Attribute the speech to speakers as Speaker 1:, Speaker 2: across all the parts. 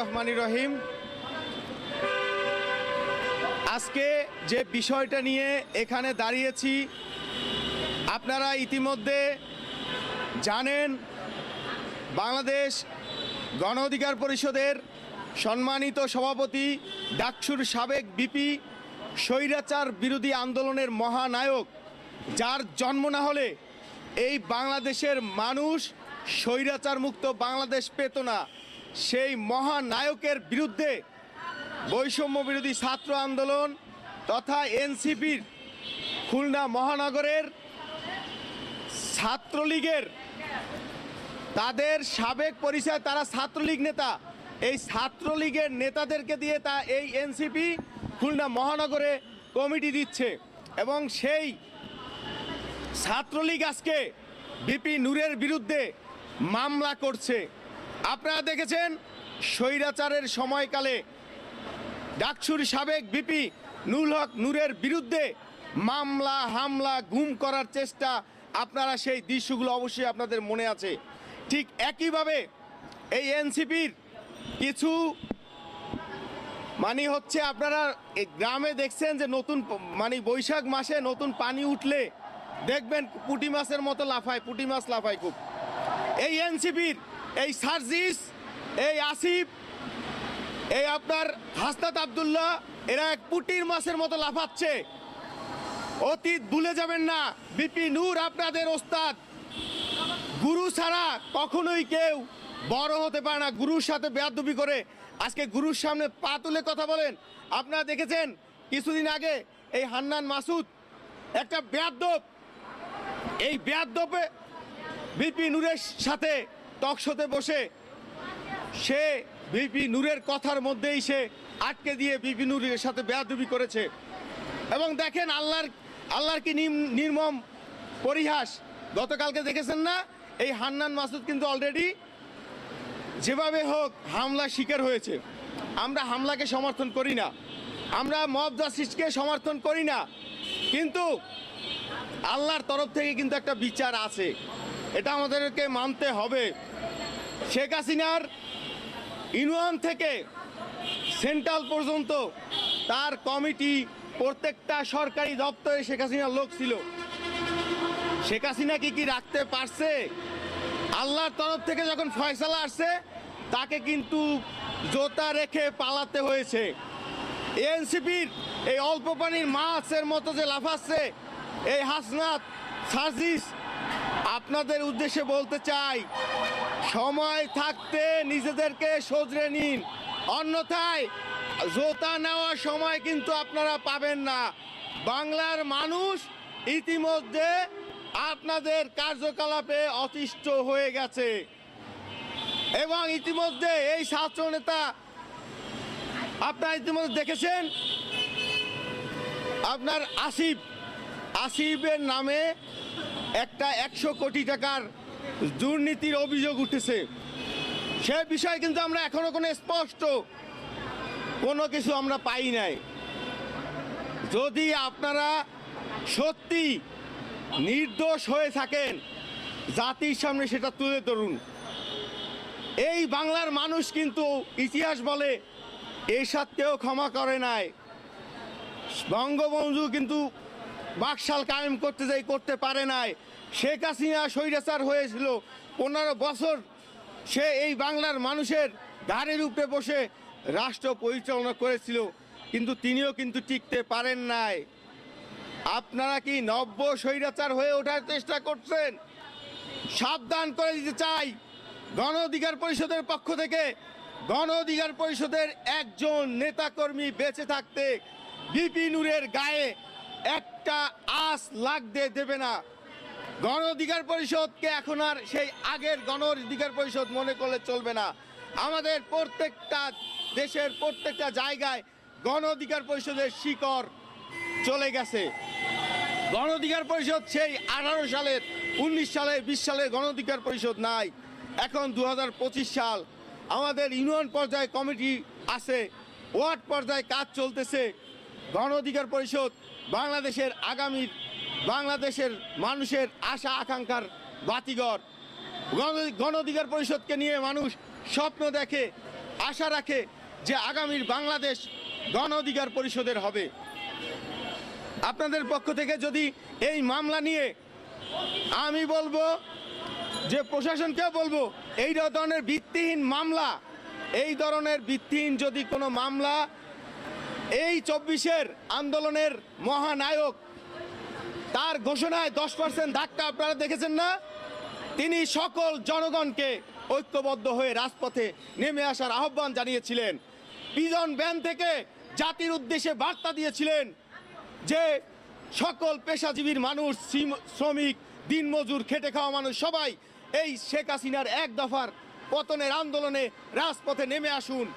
Speaker 1: রহমানির রহিম। আজকে যে বিষয়টা নিয়ে এখানে দাঁড়িয়েছি, আপনারা ইতিমধ্যে জানেন, বাংলাদেশ গণ অধিকার পরিষদের সম্মানিত সভাপতি, ডাকসুর সাবেক বিপি, স্বৈরাচার বিরোধী আন্দোলনের মহানায়ক, যার জন্ম না হলে এই বাংলাদেশের মানুষ স্বৈরাচার মুক্ত বাংলাদেশ পেত না। সেই মহানায়কের বিরুদ্ধে বৈষম্য বিরোধী ছাত্র আন্দোলন তথা এনসিপির খুলনা মহানগরের ছাত্রলীগের তাদের সাবেক পরিচয়, তারা ছাত্রলীগ নেতা। এই ছাত্রলীগের নেতাদেরকে দিয়ে তা এই এনসিপি খুলনা মহানগরে কমিটি দিচ্ছে এবং সেই ছাত্রলীগ আজকে বিপি নূরের বিরুদ্ধে মামলা করছে। আপনারা দেখেছেন স্বৈরাচারের সময়কালে ডাকসুর সাবেক বিপি নুল হক নূরের বিরুদ্ধে মামলা, হামলা, গুম করার চেষ্টা আপনারা সেই দৃশ্যগুলো অবশ্যই আপনাদের মনে আছে। ঠিক একইভাবে এই এনসিপির কিছু মানে হচ্ছে আপনারা গ্রামে দেখছেন যে নতুন মানে বৈশাখ মাসে নতুন পানি উঠলে দেখবেন পুঁটি মাছের মতো লাফায়, পুঁটি মাছ লাফায় খুব। এই এনসিপির এই সার্জিস, এই আসিফ, এই আপনার হাসনাত আবদুল্লাহ, এরা এক পুটির মাছের মতো লাফাচ্ছে। অতীত ভুলে যাবেন না, বিপি নূর আপনাদের ওস্তাদ। গুরু ছাড়া কখনোই কেউ বড় হতে পারে না, গুরুর সাথে বেয়াদবি করে। আজকে গুরুর সামনে পা তুলে কথা বলেন। আপনারা দেখেছেন, কিছুদিন আগে এই হান্নান মাসুদ একটা বেয়াদব, এই বেয়াদবে বিপি নূরের সাথে টকশোতে বসে সে বিপি নূরের কথার মধ্যেই সে আটকে দিয়ে বিপি নূরের সাথে বেয়াদুবি করেছে। এবং দেখেন আল্লাহর আল্লাহর কি নির্মম পরিহাস। গতকালকে দেখেছেন না? এই হান্নান মাসুদ কিন্তু অলরেডি যেভাবে হোক হামলা শিকার হয়েছে। আমরা হামলাকে সমর্থন করি না। আমরা মব জাস্টিসকে সমর্থন করি না। কিন্তু আল্লাহর তরফ থেকে কিন্তু একটা বিচার আছে। এটা আমাদেরকে মানতে হবে। শেখ হাসিনার ইউনিয়ন থেকে সেন্ট্রাল পর্যন্ত তার কমিটি প্রত্যেকটা সরকারি দপ্তরে শেখ হাসিনার লোক ছিল। শেখ হাসিনা কি কি রাখতে পারছে? আল্লাহর তরফ থেকে যখন ফয়সালা আসছে, তাকে কিন্তু জোতা রেখে পালাতে হয়েছে। এনসিপির এই অল্প পানির মাছের মতো যে লাফাচ্ছে, এই হাসনাত, সার্জিস, আপনাদের উদ্দেশ্যে বলতে চাই সময় থাকতে নিজেদেরকে সজরে নিন। অন্যথায় জোতা নেওয়ার সময় কিন্তু আপনারা পাবেন না। বাংলার মানুষ ইতিমধ্যে আপনাদের কার্যকলাপে অতিষ্ঠ হয়ে গেছে। এবং ইতিমধ্যে এই ছাত্র নেতা, আপনারা ইতিমধ্যে দেখেছেন? আপনার আসিফ, আসিফের নামে একটা একশো কোটি টাকার দুর্নীতির অভিযোগ উঠেছে। সে বিষয়ে কিন্তু আমরা এখনও কোনো স্পষ্ট কোনো কিছু আমরা পাই নাই। যদি আপনারা সত্যি নির্দোষ হয়ে থাকেন, জাতির সামনে সেটা তুলে ধরুন। এই বাংলার মানুষ কিন্তু ইতিহাস বলে এরশাদ কেউ ক্ষমা করে নাই। বঙ্গবন্ধু কিন্তু বাকশাল কায়েম করতে যাই, করতে পারে নাই। শেখ হাসিনা স্বৈরাচার হয়েছিল। পনেরো বছর সে এই বাংলার মানুষের ঘাড়ের উপরে বসে রাষ্ট্র পরিচালনা করেছিল, কিন্তু তিনিও কিন্তু টিকতে পারেন নাই। আপনারা কি নব্য স্বৈরাচার হয়ে ওঠার চেষ্টা করছেন? সাবধান করে দিতে চাই। গণ অধিকার পরিষদের পক্ষ থেকে গণ অধিকার পরিষদের একজন নেতাকর্মী বেঁচে থাকতে বিপি নূরের গায়ে একটা আস লাগতে দেবে না। গণ অধিকার পরিষদকে এখন আর সেই আগের গণ অধিকার পরিষদ মনে করলে চলবে না। আমাদের প্রত্যেকটা দেশের প্রত্যেকটা জায়গায় গণ অধিকার পরিষদের শিকড় চলে গেছে। গণ অধিকার পরিষদ সেই আঠারো সালের, উনিশ সালে বিশ সালে গণ অধিকার পরিষদ নাই। এখন দু হাজার পঁচিশ সাল আমাদের ইউনিয়ন পর্যায়ে কমিটি আছে, ওয়ার্ড পর্যায়ে কাজ চলতেছে। গণ অধিকার পরিষদ বাংলাদেশের আগামী বাংলাদেশের মানুষের আশা, আকাঙ্ক্ষার বাতিঘর। গণ অধিকার পরিষদকে নিয়ে মানুষ স্বপ্ন দেখে, আশা রাখে যে আগামীর বাংলাদেশ গণ অধিকার পরিষদের হবে। আপনাদের পক্ষ থেকে যদি এই মামলা নিয়ে আমি বলব যে প্রশাসনকে বলব, এই ধরনের ভিত্তিহীন মামলা, এই ধরনের ভিত্তিহীন যদি কোনো মামলা, এই চব্বিশের আন্দোলনের মহানায়ক তার ঘোষণায় দশ পার্সেন্ট ধাক্কা আপনারা দেখেছেন না? তিনি সকল জনগণকে ঐক্যবদ্ধ হয়ে রাজপথে নেমে আসার আহ্বান জানিয়েছিলেন। পিজন ব্যান থেকে জাতির উদ্দেশ্যে বার্তা দিয়েছিলেন যে সকল পেশাজীবীর মানুষ শ্রম- শ্রমিক, দিনমজুর, খেটে খাওয়া মানুষ সবাই এই শেখ হাসিনার এক দফার পতনের আন্দোলনে রাজপথে নেমে আসুন।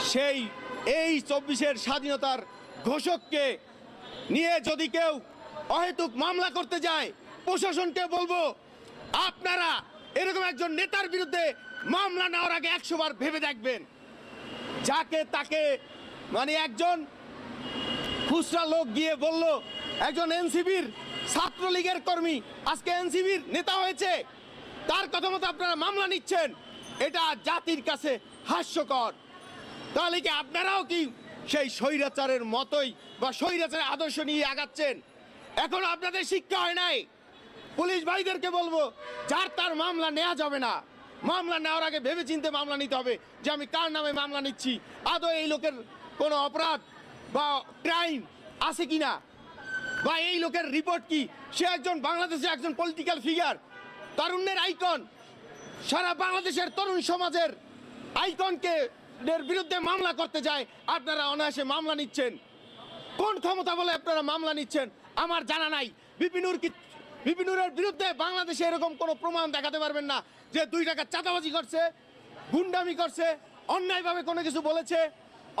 Speaker 1: সেই এই চব্বিশের স্বাধীনতার ঘোষককে নিয়ে যদি কেউ অহেতুক মামলা করতে যায়। প্রশাসনকে বলব, আপনারা এরকম একজন নেতার বিরুদ্ধে মামলা নেওয়ার আগে একশো বার ভেবে দেখবেন। যাকে তাকে মানে একজন খুচরা লোক গিয়ে বলল, একজন এনসিবির ছাত্রলীগের কর্মী, আজকে এনসিবির নেতা হয়েছে। তার কথা মতো আপনারা মামলা নিচ্ছেন। এটা জাতির কাছে হাস্যকর। তাহলে কি আপনারাও কি সেই স্বৈরাচারের মতোই বা স্বৈরাচারের আদর্শ নিয়ে আগাচ্ছেন? এখন আপনাদের শিক্ষা হয় নাই। পুলিশ ভাইদেরকে বলব, যার তার মামলা নেওয়া যাবে না, মামলা নেওয়ার আগে ভেবে চিনতে মামলা নিতে হবে যে আমি কার নামে মামলা নিচ্ছি। আদৌ এই লোকের কোনো অপরাধ বা ক্রাইম আছে কি না বা এই লোকের রিপোর্ট কি? সে একজন বাংলাদেশে একজন পলিটিক্যাল ফিগার তারুণ্যের আইকন সারা বাংলাদেশের তরুণ সমাজের আইকনকে এর বিরুদ্ধে মামলা করতে যায়। আপনারা অনায়াসে মামলা নিচ্ছেন। কোন ক্ষমতা বলে আপনারা মামলা নিচ্ছেন? আমার জানা নাই। বিপিনুর কি বিপিনুরের বিরুদ্ধে বাংলাদেশে এরকম কোনো প্রমাণ দেখাতে পারবেন না যে দুই টাকা চাঁদাবাজি করছে, গুন্ডামি করছে, অন্যায়ভাবে কোনো কিছু বলেছে,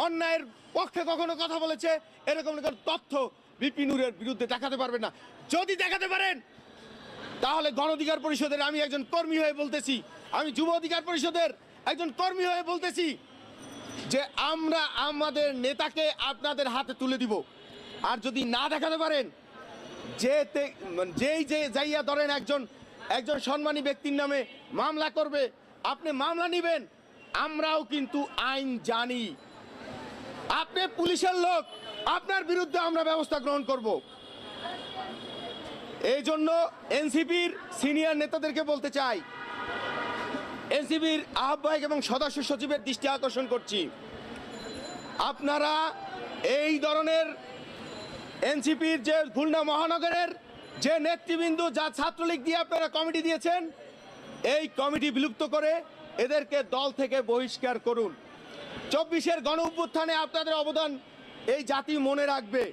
Speaker 1: অন্যায়ের পক্ষে কখনো কথা বলেছে, এরকম কোনো তথ্য বিপিনুরের বিরুদ্ধে দেখাতে পারবেন না। যদি দেখাতে পারেন, তাহলে গণ অধিকার পরিষদের আমি একজন কর্মী হয়ে বলতেছি। আমি যুব অধিকার পরিষদের একজন কর্মী হয়ে বলতেছি যে আমরা আমাদের নেতাকে আপনাদের হাতে তুলে দিব। আর যদি না দেখাতে পারেন যে তে- মানে যেই যে যাইয়া ধরেন একজন একজন সম্মানী ব্যক্তির নামে মামলা করবে, আপনি মামলা নিবেন, আমরাও কিন্তু আইন জানি। আপনি পুলিশের লোক, আপনার বিরুদ্ধে আমরা ব্যবস্থা গ্রহণ করব। এই জন্য এনসিপির সিনিয়র নেতাদেরকে বলতে চাই, এনসিপির আহ্বায়ক এবং সদস্য সচিবের দৃষ্টি আকর্ষণ করছি। আপনারা এই ধরনের এনসিপির যে খুলনা মহানগরের যে নেতৃবৃন্দ যা ছাত্রলীগ দিয়ে আপনারা কমিটি দিয়েছেন, এই কমিটি বিলুপ্ত করে এদেরকে দল থেকে বহিষ্কার করুন। চব্বিশের গণ অভ্যুত্থানে আপনাদের অবদান এই জাতি মনে রাখবে।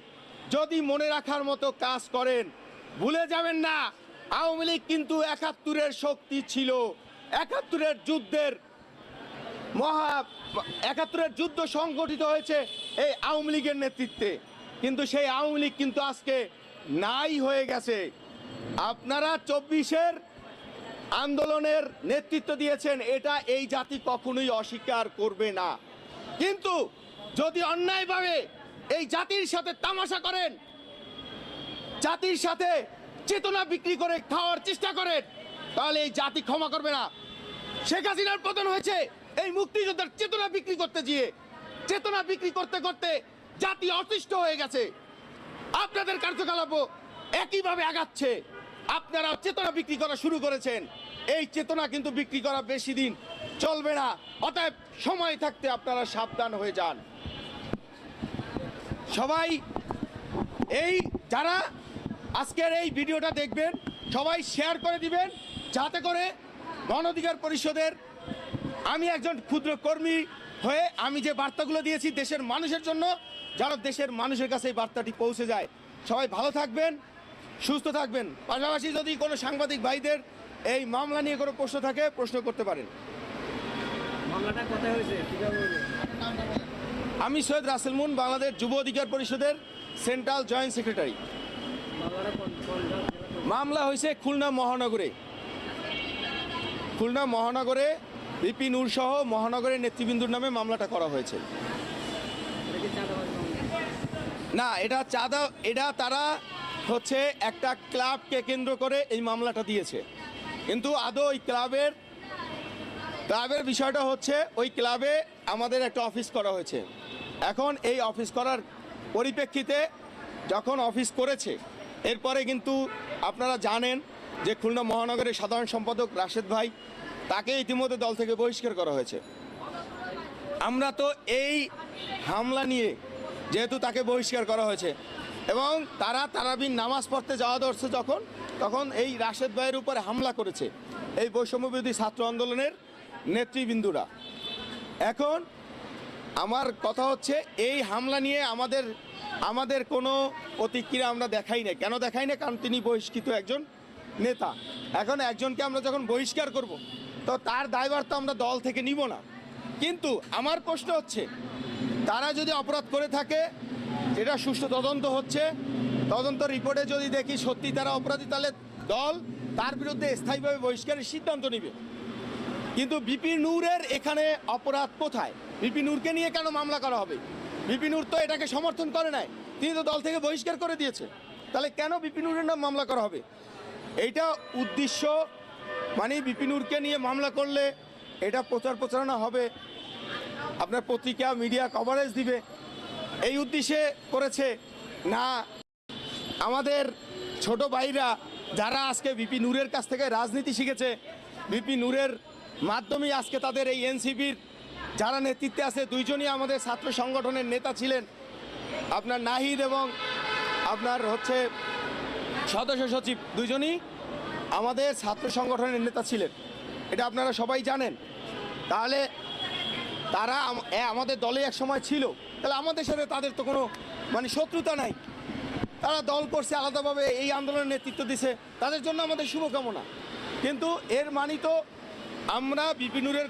Speaker 1: যদি মনে রাখার মতো কাজ করেন, ভুলে যাবেন না, আওয়ামী লীগ কিন্তু একাত্তরের শক্তি ছিল। একাত্তরের যুদ্ধের মহা, একাত্তরের যুদ্ধ সংগঠিত হয়েছে এই আওয়ামী লীগের নেতৃত্বে। কিন্তু সেই আওয়ামী লীগ কিন্তু আজকে নাই হয়ে গেছে। আপনারা চব্বিশের আন্দোলনের নেতৃত্ব দিয়েছেন, এটা এই জাতি কখনোই অস্বীকার করবে না। কিন্তু যদি অন্যায়ভাবে এই জাতির সাথে তামাশা করেন, জাতির সাথে চেতনা বিক্রি করে খাওয়ার চেষ্টা করেন, তাহলে এই জাতি ক্ষমা করবে না। শেখ হাসিনার পতন হয়েছে, এই মুক্তিযোদ্ধার চেতনা বিক্রি করতে গিয়ে, চেতনা বিক্রি করতে করতে জাতি অতিষ্ঠ হয়ে গেছে। আপনাদের কার্যকলাপও একইভাবে আগাচ্ছে। আপনারা চেতনা বিক্রি করা শুরু করেছেন। এই চেতনা কিন্তু বিক্রি করা বেশি দিন চলবে না। অতএব সময় থাকতে আপনারা সাবধান হয়ে যান। সবাই এই যারা আজকের এই ভিডিওটা দেখবেন, সবাই শেয়ার করে দিবেন, যাতে করে গণ অধিকার পরিষদের আমি একজন ক্ষুদ্র কর্মী হয়ে আমি যে বার্তাগুলো দিয়েছি দেশের মানুষের জন্য যেন দেশের মানুষের কাছে এই বার্তাটি পৌঁছে যায়। সবাই ভালো থাকবেন সুস্থ থাকবেন। পাশাপাশি যদি কোনো সাংবাদিক ভাইদের এই মামলা নিয়ে কোনো প্রশ্ন থাকে প্রশ্ন করতে পারেন? আমি সৈয়দ রাসেল মুন বাংলাদেশ যুব অধিকার পরিষদের সেন্ট্রাল জয়েন্ট সেক্রেটারি? মামলা হয়েছে খুলনা মহানগরে। খুলনা মহানগরে বিপি নূর সহ মহানগরের নেতৃবৃন্দুর নামে মামলাটা করা হয়েছে? না, এটা চাঁদা, এটা তারা হচ্ছে একটা ক্লাবকে কেন্দ্র করে এই মামলাটা দিয়েছে কিন্তু আদৌ ওই ক্লাবের ক্লাবের বিষয়টা হচ্ছে ওই ক্লাবে আমাদের একটা অফিস করা হয়েছে এখন এই অফিস করার পরিপ্রেক্ষিতে যখন অফিস করেছে, এরপরে কিন্তু আপনারা জানেন যে খুলনা মহানগরের সাধারণ সম্পাদক রাশেদ ভাই তাকে ইতিমধ্যে দল থেকে বহিষ্কার করা হয়েছে। আমরা তো এই হামলা নিয়ে যেহেতু তাকে বহিষ্কার করা হয়েছে এবং তারা তারাবিন নামাজ পড়তে যাওয়া ধরছে যখন, তখন এই রাশেদ ভাইয়ের উপরে হামলা করেছে এই বৈষম্যবিরোধী ছাত্র আন্দোলনের নেতৃবৃন্দুরা। এখন আমার কথা হচ্ছে এই হামলা নিয়ে আমাদের আমাদের কোনো প্রতিক্রিয়া আমরা দেখাই না কেন দেখাই না কারণ তিনি বহিষ্কৃত একজন নেতা। এখন একজনকে আমরা যখন বহিষ্কার করব তো তার দায়ভার তো আমরা দল থেকে নিব না। কিন্তু আমার প্রশ্ন হচ্ছে, তারা যদি অপরাধ করে থাকে যেটা সুষ্ঠু তদন্ত হচ্ছে। তদন্ত রিপোর্টে যদি দেখি সত্যি তারা অপরাধী, তাহলে দল তার বিরুদ্ধে স্থায়ীভাবে বহিষ্কারের সিদ্ধান্ত নেবে। কিন্তু বিপি নূরের এখানে অপরাধ কোথায়? বিপি নূরকে নিয়ে কেন মামলা করা হবে? বিপি নূর তো এটাকে সমর্থন করে নাই। তিনি তো দল থেকে বহিষ্কার করে দিয়েছে। তাহলে কেন বিপি নূরের নাম মামলা করা হবে? এইটা উদ্দেশ্য মানে বিপি নূরকে নিয়ে মামলা করলে এটা প্রচার প্রচারণা হবে। আপনার পত্রিকা, মিডিয়া কভারেজ দিবে। এই উদ্দেশ্যে করেছে। না, আমাদের ছোট ভাইরা যারা আজকে বিপি নূরের কাছ থেকে রাজনীতি শিখেছে, বিপি নূরের মাধ্যমে আজকে তাদের এই এনসিপির যারা নেতৃত্বে আছে, দুইজনই আমাদের ছাত্র সংগঠনের নেতা ছিলেন। আপনার নাহিদ এবং আপনার হচ্ছে সদস্য সচিব, দুইজনই আমাদের ছাত্র সংগঠনের নেতা ছিলেন। এটা আপনারা সবাই জানেন। তাহলে তারা আম- আমাদের দলে এক সময় ছিল। তাহলে আমাদের সাথে তাদের তো কোনো মানে শত্রুতা নাই। তারা দল করছে, আলাদাভাবে এই আন্দোলনের নেতৃত্ব দিছে। তাদের জন্য আমাদের শুভকামনা। কিন্তু এর মানি তো আমরা বিপিনুরের